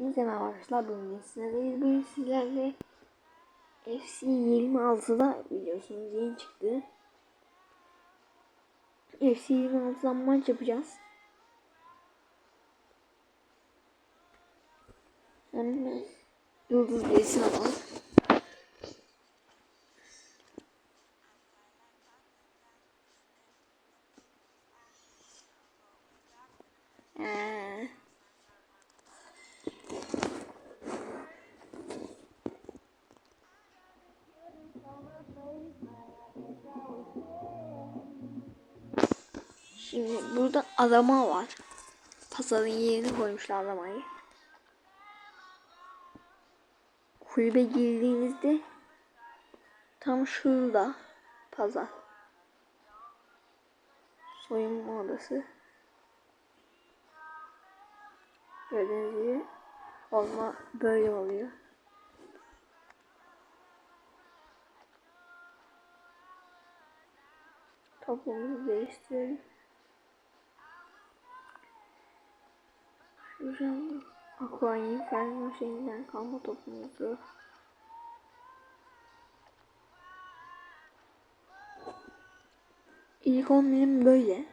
Neyse merhaba arkadaşlar bugün sizlerleyiz. Bugün sizlerle FC 26'da biliyorsunuz yeni çıktı. FC 26'dan maç yapacağız. Hemen Yıldız Bey'sine alalım. Ee, Şimdi burada adama var. Pazarın yerini koymuşlar adamayı. Kulübe girdiğinizde tam şurada pazar. Soyunma odası. Gördüğünüz gibi olma böyle oluyor. Topumuzu değiştirelim. Şuradan Aqua'nın fermo şeyinden kalma topumuzu. İlk 11'im böyle.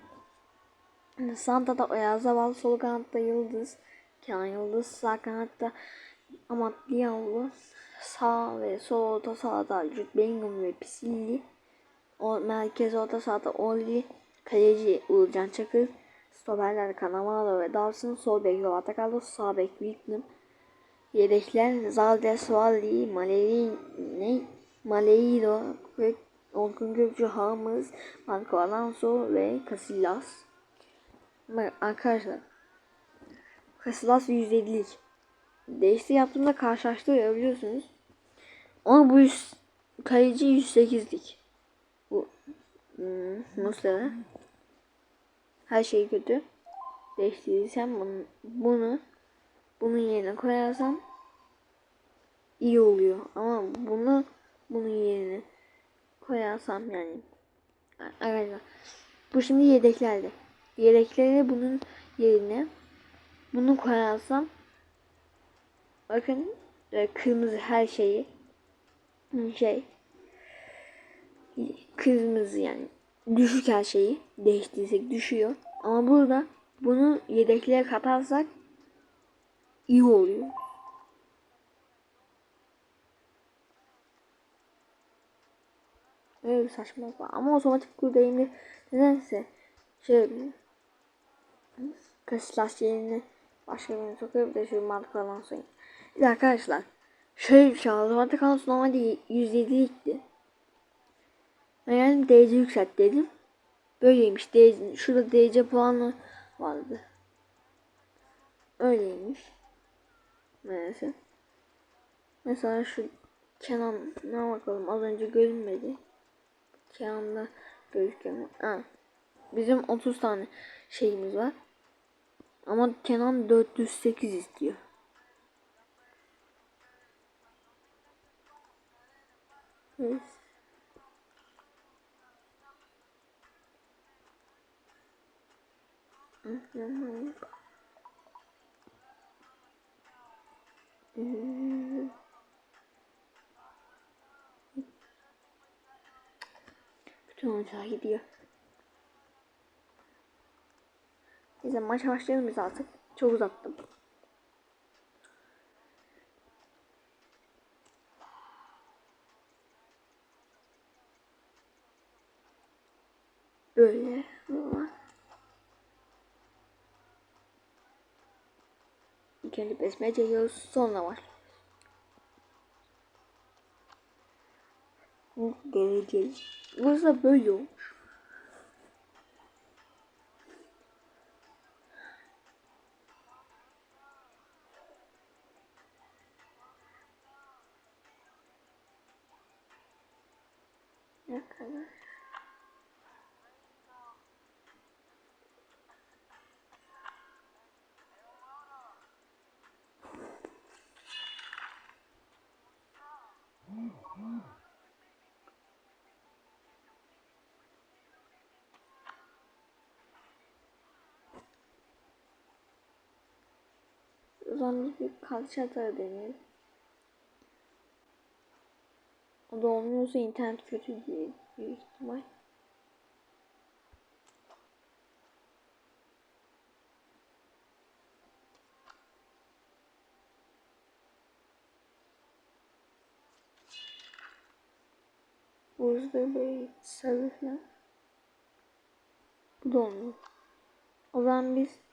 Santa'da Oyarzabal, sol kanatta Yıldız, Kenan Yıldız, sağ kanatta Amat Diallo, sağ ve sol orta sahada Jude Bellingham ve Pisilli, o merkez orta sahada Olli, kaleci Uğurcan Çakır, stoperler Kanamaro ve Dawson, sol bek Roberto Carlos, sağ bek Wilkman, yedekler Zaldes, Valli, Maleri, ne? Maleiro ve Orkun Gökçü, Hamız, Marco Alonso ve Casillas. Arkadaşlar. Casillas %50'lik. Değişti yaptığımda karşılaştırıyor biliyorsunuz. Ama bu yüz, kaleci 108'lik. Bu hmm, Muslera. Her şey kötü. Değiştirirsem bunu, bunu bunun yerine koyarsam iyi oluyor. Ama bunu bunun yerine koyarsam yani arkadaşlar bu şimdi yedeklerde. Yedeklere bunun yerine bunu koyarsam bakın e, kırmızı her şeyi şey kırmızı yani düşük her şeyi değiştirsek düşüyor. Ama burada bunu yedeklere katarsak iyi oluyor. Öyle bir saçmalık var. Ama otomatik kurdayımda nedense şey yapıyor. Kasis yerine başka birini sokuyor. Bir de şu mantık alan soyun. Bir de arkadaşlar şöyle bir şey. Otomatik alan normalde 107'likti. Ben yani DC yükselt dedim. Böyleymiş. DC, şurada DC puanı vardı. Öyleymiş. Neyse. Mesela şu Kenan'a bakalım. Az önce görünmedi. Kenan'da gözüküyor. Ha. Bizim 30 tane şeyimiz var. Ama Kenan 408 istiyor. Evet. Bütün oyuncular gidiyor. Neyse maça başlayalım biz artık. Çok uzattım. Böyle. İlk önce besmele çekiyoruz. Sonra var. Geleceğiz. Burası böyle olmuş. Biz bir kalça atar deneyelim. O da olmuyorsa internet kötü diye büyük ihtimal. Buzda böyle sarı. Bu da olmuyor. O zaman biz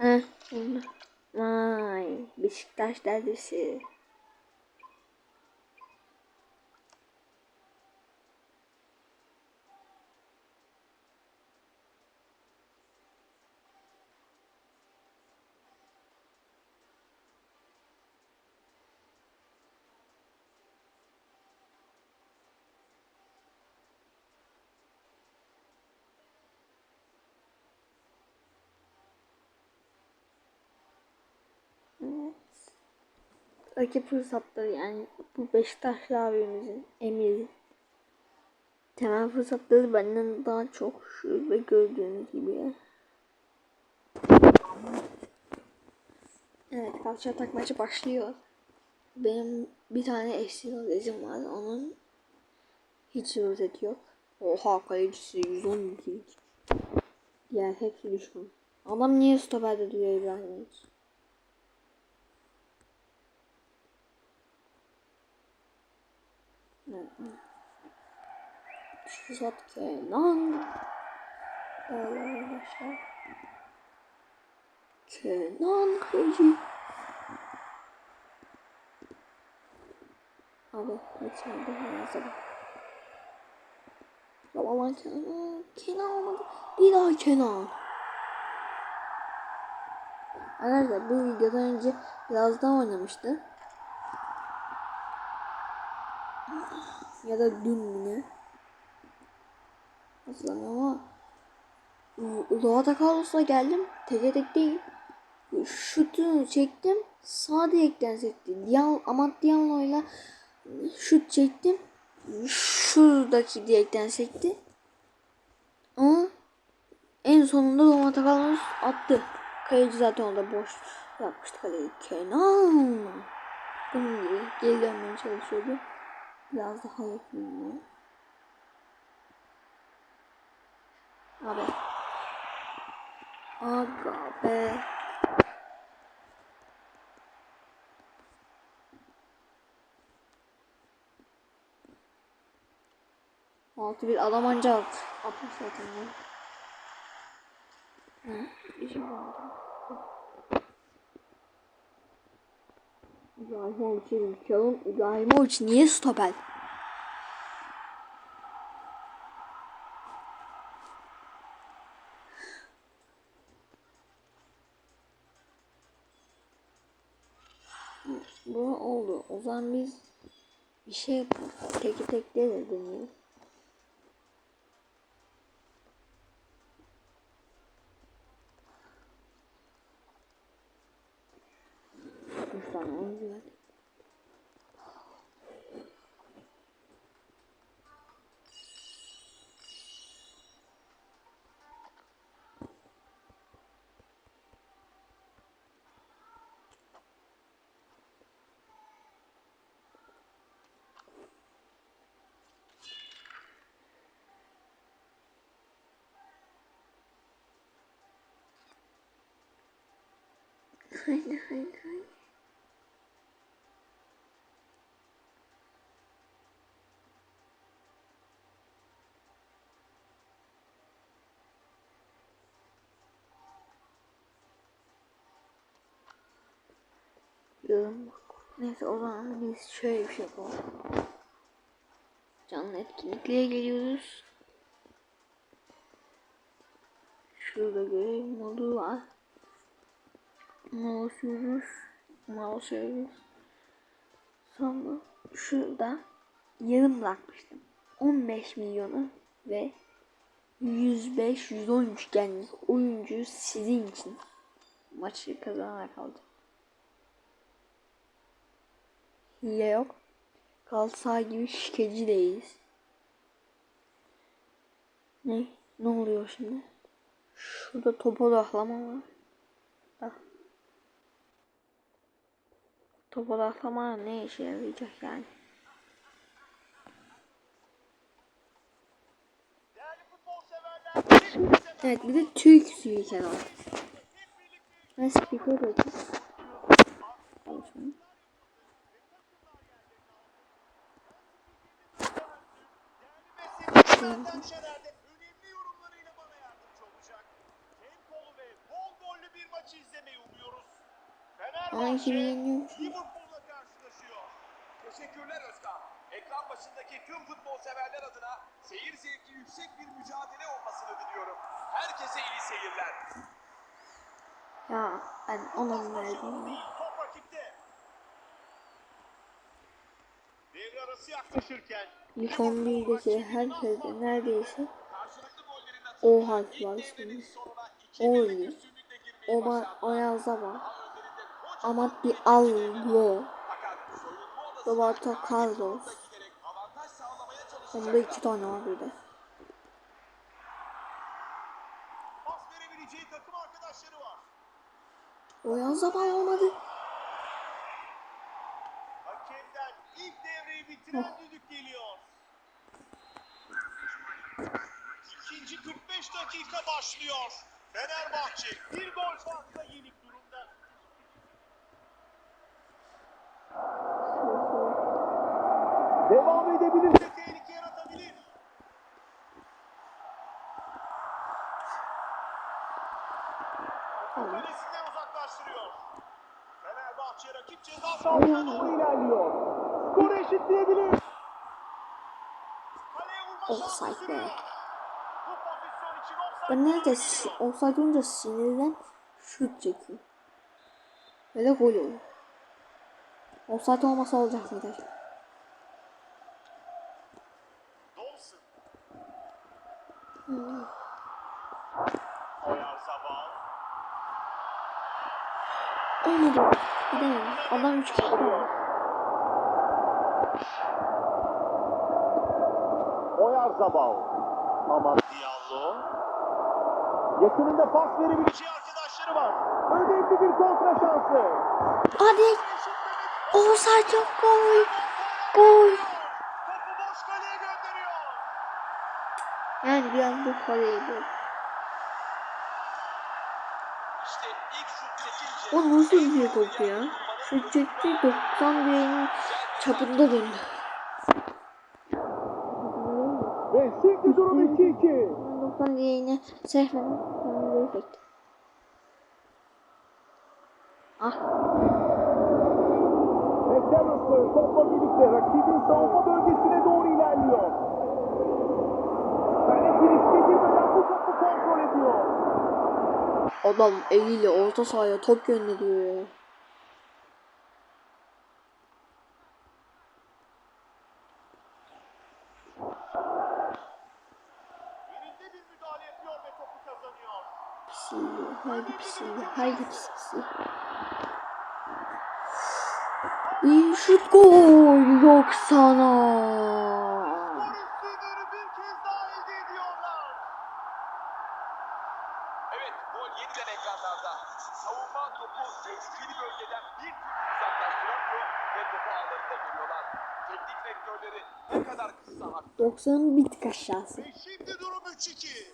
Oldu. Vay, Beşiktaş derbisi. Rakip fırsatları yani bu Beşiktaşlı abimizin emiri. Temel fırsatları benden daha çok şurada gördüğünüz gibi. Evet kalça atak maçı başlıyor. Benim bir tane eşsiz adresim var. Onun hiç rozeti yok. Oha kalecisi 112. Diğer hepsi düşman. Adam niye stoperde duruyor İbrahimovic? Şuzat Kenan. Böyle arkadaşlar. Kenan Kılıcı. Abi kaçırdı herhalde. Babalan Kenan. Kenan olmadı. Bir daha Kenan. Arkadaşlar bu videodan önce biraz daha oynamıştı. Ya da dün mü ne? Hatırlamıyorum ama Doğada Carlos'a geldim. Teke tek değil. Şutu çektim. Sağ direkten sekti. Diyan, Amat Diyanlo'yla şut çektim. Şuradaki direkten sekti. Ama en sonunda Doğada Carlos attı. Kaleci zaten orada boş yapmıştı kaleyi. Kenan. Bunun gibi geri dönmeye çalışıyordu. Biraz daha ben. Abi. Aga be. Altı bir adam anca alt. Atmış zaten ya. Hı? İşim vardı. İbrahimovic'e bakalım. İbrahimovic niye stoper? Bu oldu. O zaman biz bir şey. Teki tek de deneyelim. Üç tane oyuncu var. Haydi haydi haydi. Yorum bak. Neyse o zaman biz şöyle bir şey yapalım. Canlı etkinliklere geliyoruz. Şurada görev modu var. Mouse'uyoruz. Mouse'uyoruz. Sonra şurada yarım bırakmıştım. 15 milyonu ve 105-113 genlik oyuncu sizin için maçı kazanarak aldım. Hile yok. Galatasaray gibi şikeci değiliz. Ne? Ne oluyor şimdi? Şurada topa odaklama var. Da. Topa odaklama ne işe yarayacak yani? Evet bir de Türk spiker var. Ben spiker dedim. Al şunu. Serden Şener de önemli yorumlarıyla bana yardımcı olacak. Tempolu ve bol gollü bir maçı izlemeyi umuyoruz. Ama kim yeniyor? Teşekkürler Özkan. Ekran başındaki tüm futbol severler adına seyir zevki yüksek bir mücadele olmasını diliyorum. Herkese iyi seyirler. Ya ben ona mı verdim? Top rakipte. Devre arası yaklaşırken İlk 11'deki herkeste neredeyse O harf var üstünde. O 2-1'lik oynuyor. üstünlükle girmeyi O, o yazda var. Amat bir allo. Roberto Carlos. Onda iki tane var bir de. O yazda var olmadı. Hakemden ilk devreyi bitiren düdük geliyor. İkinci 45 dakika başlıyor. Fenerbahçe bir gol farkla yenik durumda. Devam edebilirse tehlike yaratabilir. Kalesinden uzaklaştırıyor. Fenerbahçe rakip ceza sahasına doğru ilerliyor. Skoru eşitleyebilir. Kaleye vurma şansı sürüyor. Ben nerede offside olunca sinirden şut çekiyor. Böyle gol oluyor. Offside olmasa olacak mıydı? acaba? Dawson. Hmm. Oyarzabal. Olmadı. Gidemedim. Adam 3 kişi var. Oyarzabal. Aman Diallo. Yakınında pas verebileceği arkadaşları var. Önemli bir kontra şansı. Hadi. Offside yok gol. Gol. Topu boş kaleye gönderiyor. Yani biraz bu kaleyi bu. İşte ilk şut çekince O nasıl bir topu ya? Şut çekti 90 direğinin çapında döndü. Ve şimdi durum 2-2. 90 direğine sekmeden ben direği sektim. Ah. McAllister topla birlikte rakibin savunma bölgesine doğru ilerliyor. Kaleci riske girmeden bu topu kontrol ediyor. Adam eliyle orta sahaya top gönderiyor ya. Haydi pisiyle, haydi pis pisi. Bir şut gol yok sana. Skor üstünlüğünü bir kez daha elde ediyorlar. Evet, gol yeniden ekranlarda. Savunma topu tehlikeli bölgeden bir türlü uzaklaştıramıyor ve topu ağlarında görüyorlar. Ne kadar kısa haklı. 90'ın bir tık aşağısı. Ve şimdi durum 3-2.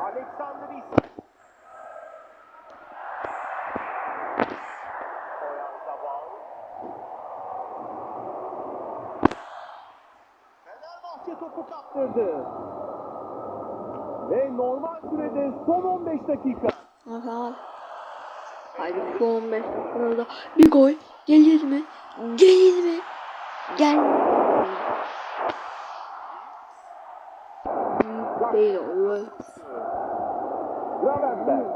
Alexander Isak. Fenerbahçe topu kaptırdı. Ve normal sürede son 15 dakika. Aha. Haydi son 15 dakikada bir gol gelir mi? Gelir mi? Gel. Değil o. öyle. Gravenberg.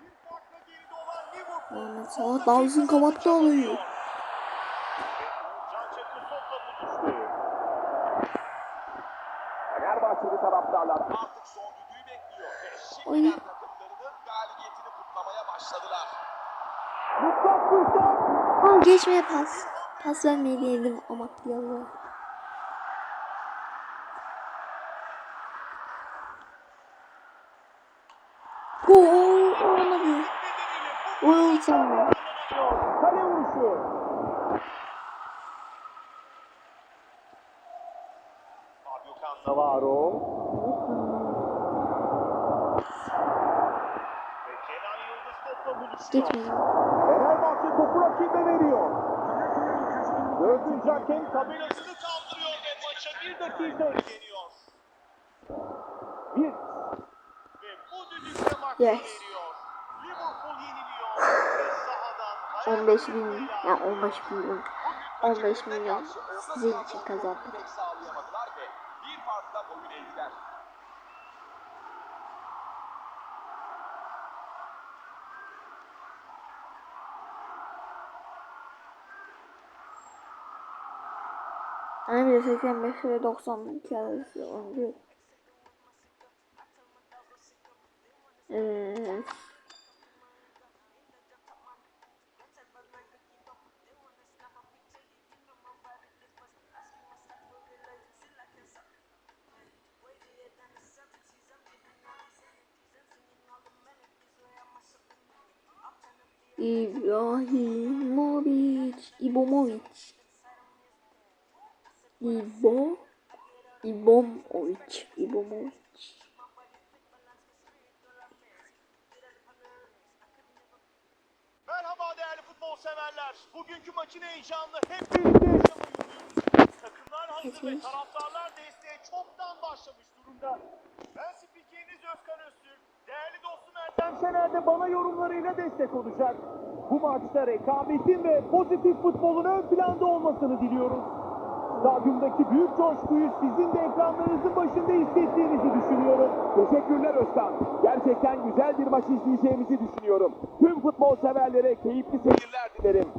Bir farkla geride olan Liverpool. Ahmet Salah Davuz'un kapattı alıyor. Fenerbahçeli taraftarlar artık son düdüğü bekliyor ve Oğlum geçmeye pas. Pas vermeyi diyelim ama yallah. Gol olmadı. Gol sanma. Kale vuruşu. Fabio Cannavaro. Geçmedi. Topu rakibe veriyor. Dördüncü hakem tabelasını kaldırıyor ve maça bir dakika ekleniyor. Bir. Ve bu düdükle maç Yes. veriyor. Liverpool yeniliyor. Ve sahadan 15 bin, ya 15 milyon, 15 milyon sizin için kazandık. Pek sağlayamadılar ve bir farkla boyun eğdiler. Yani de 85 ve 92 arası oyuncu. Ee, İbrahimovic, İbomovic. İbo, İbomovic, İbomovic. Merhaba değerli futbol severler. Bugünkü maçın heyecanını hep birlikte yaşamayı Takımlar hazır ve taraftarlar desteğe çoktan başlamış durumda. Ben spikeriniz Özkan Öztürk. Değerli dostum Ertem Şener de bana yorumlarıyla destek olacak. Bu maçta rekabetin ve pozitif futbolun ön planda olmasını diliyoruz. Stadyumdaki büyük coşkuyu sizin de ekranlarınızın başında hissettiğinizi düşünüyorum. Teşekkürler Özkan. Gerçekten güzel bir maç izleyeceğimizi düşünüyorum. Tüm futbol severlere keyifli seyirler dilerim.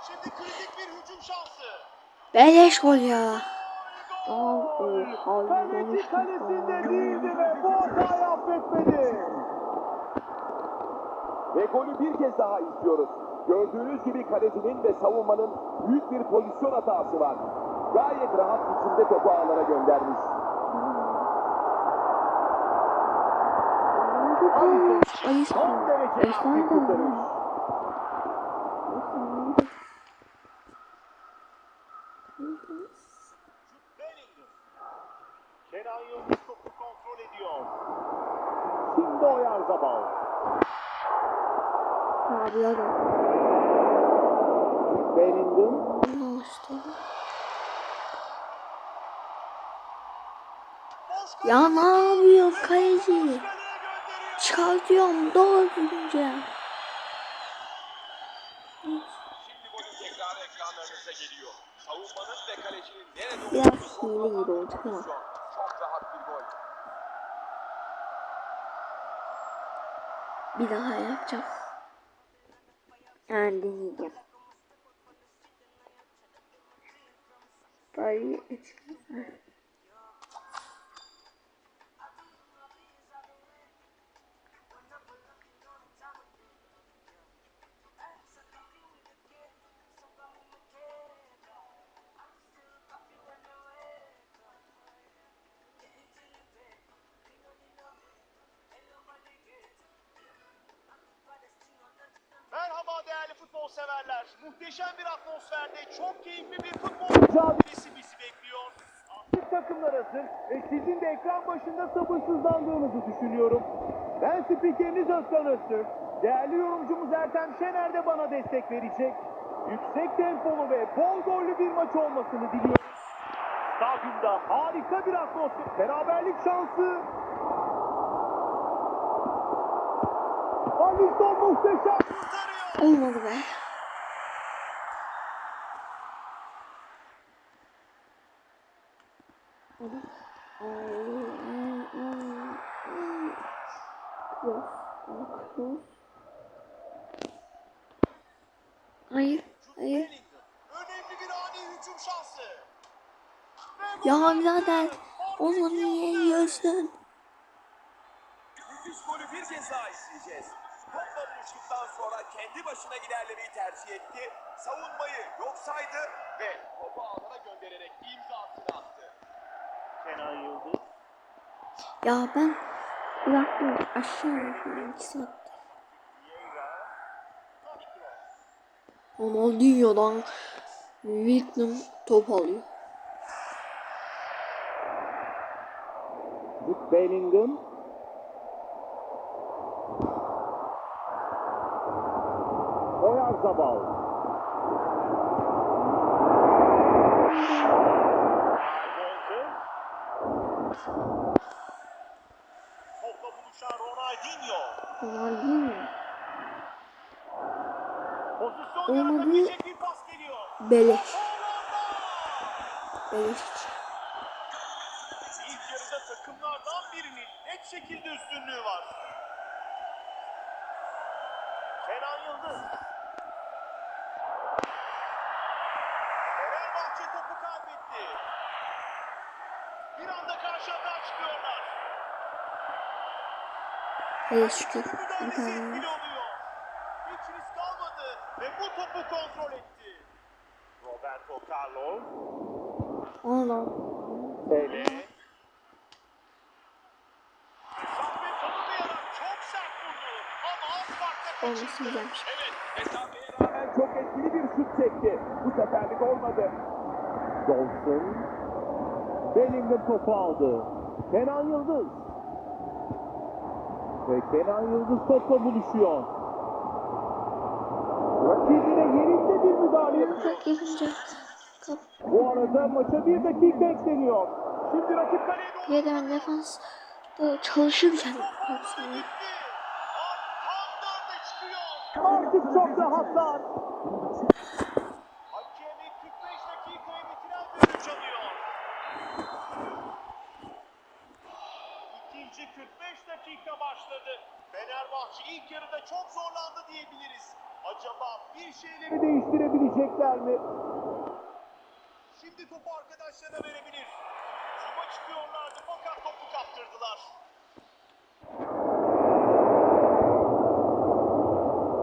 Şimdi kritik bir hücum şansı. Beleş gol ya. Kaleci kalesinde değildi ve bu hatayı affetmedi. Ve golü bir kez daha izliyoruz. Gördüğünüz gibi kalecinin ve savunmanın büyük bir pozisyon hatası var. Gayet rahat biçimde topu ağlara göndermiş. Son derece kurtarış. Ya ne yapıyorsun kaleci? Çıkartıyorum doğru düzgünce. Biraz hile gibi olduk ama. Bir daha yapacağım. Yani deneyeceğim. Bari 3 futbol severler. Muhteşem bir atmosferde çok keyifli bir futbol mücadelesi bizi bekliyor. Artık takımlar hazır ve sizin de ekran başında sabırsızlandığınızı düşünüyorum. Ben spikeriniz Özkan Öztürk. Değerli yorumcumuz Ertem Şener de bana destek verecek. Yüksek tempolu ve bol gollü bir maç olmasını diliyoruz. Stadyumda harika bir atmosfer, beraberlik şansı. Alisson muhteşem. Olmadı be. Hayır, hayır. Ya birader, onu niye yiyorsun? Müthiş golü bir kez daha izleyeceğiz. Buluştuktan sonra kendi başına ilerlemeyi tercih etti. Savunmayı yok saydı ve topu ağlara göndererek imzasını attı. Kenan Yıldız. Ya ben Bıraktım aşağı 2 saat. Ronaldinho'dan Wilton top alıyor. Jude Bellingham. Oyarzabal. Topla buluşan Ronaldinho. Ronaldinho. Pozisyon Olmadı. yaratabilecek bir pas geliyor. Beleş. Beleş. İlk yarıda takımlardan birinin net şekilde üstünlüğü var. Kenan Yıldız. Fenerbahçe topu kaybetti. Bir anda karşı atağa çıkıyorlar. Hele şükür. Bir tane. etkili oluyor. Hiç risk almadı ve bu topu kontrol etti. Roberto Carlos. Ona Pele. Mesafeyi tanımayarak çok sert vurdu. Ama az farkla olması kaçırdı. güzelmiş. Evet, mesafeye Rağmen çok etkili bir şut çekti. Bu seferlik olmadı. Johnson. Bellingham topu aldı. Kenan Yıldız. Ve Kenan Yıldız topla buluşuyor. Rakibine yerinde bir müdahale. Bu arada maça bir dakika ekleniyor. Şimdi rakip kaleye ben defans da çalışırken. Artık çok rahatlar. Hakemi 45 dakikayı bitiren düdüğü çalıyor. İkinci 45 dakika başladı. Fenerbahçe ilk yarıda çok zorlandı diyebiliriz. Acaba bir şeyleri değiştirebilecekler mi? Şimdi topu arkadaşlarına verebilir. Hücuma çıkıyorlardı fakat topu kaptırdılar.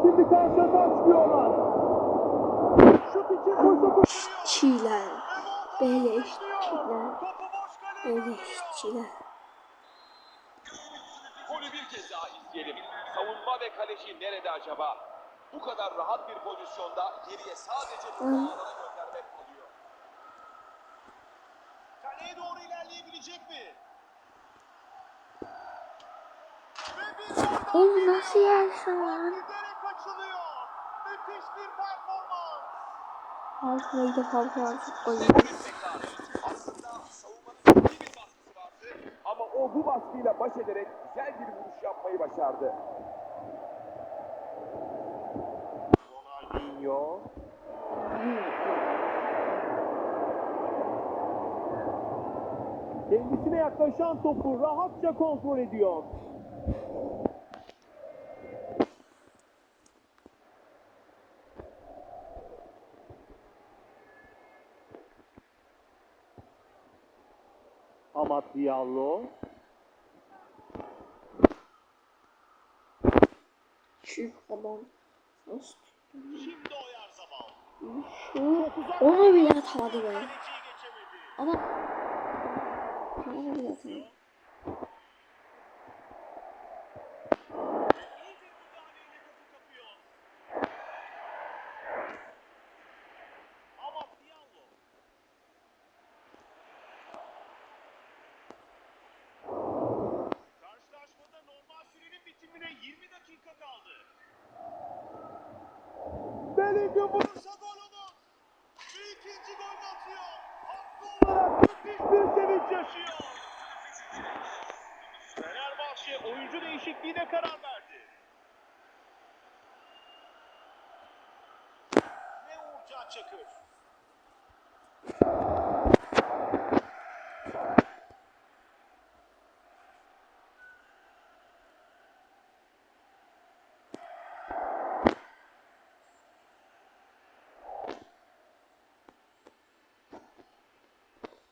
Şimdi karşı atağa çıkıyorlar. Şut için fırsat oluyor. Çiğler. Beleş çiğler. Topu boş kaleye Beleş gönderiyor. çiğler. golü bir izleyelim. Savunma ve kaleci nerede acaba? Bu kadar rahat bir pozisyonda geriye sadece topu Hı. ağlara göndermek kalıyor. Kaleye doğru ilerleyebilecek mi? Oğlum nasıl yersin lan? Müthiş bir performans. Altına gidip altına çok koyuyor. Tekrar. Aslında savunmanın iyi bir baskısı vardı. Ama o bu baskıyla baş ederek güzel bir vuruş yapmayı başardı. Ronaldinho. Kendisine yaklaşan topu rahatça kontrol ediyor. Amat Diallo. Şu adam. Nasıl? Şimdi oyar zaman. Şu onu bile atamadı be. Kaleciyi geçemedi. Ama onu bile atamadı. İyi bir müdahaleyle topu kapıyor. Amat Diallo. Karşılaşmada normal sürenin bitimine 20 dakika kaldı. Bellingham vurursa gol olur. Ve ikinci golünü atıyor. Haklı olarak müthiş bir sevinç yaşıyor. Fenerbahçe oyuncu değişikliğine karar verdi. Ve Uğurcan Çakır.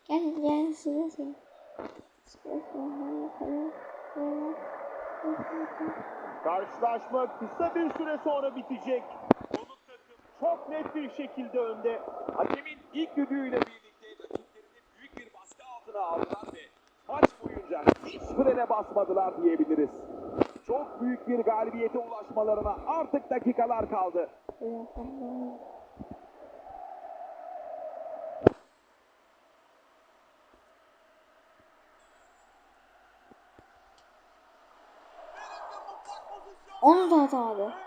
Gel gel size sen. Karşılaşma kısa bir süre sonra bitecek. Konuk takım çok net bir şekilde önde. Hakemin ilk düdüğüyle birlikte rakiplerini büyük bir baskı altına aldılar ve maç boyunca hiç frene basmadılar diyebiliriz. Çok büyük bir galibiyete ulaşmalarına artık dakikalar kaldı. Onu da atamadı.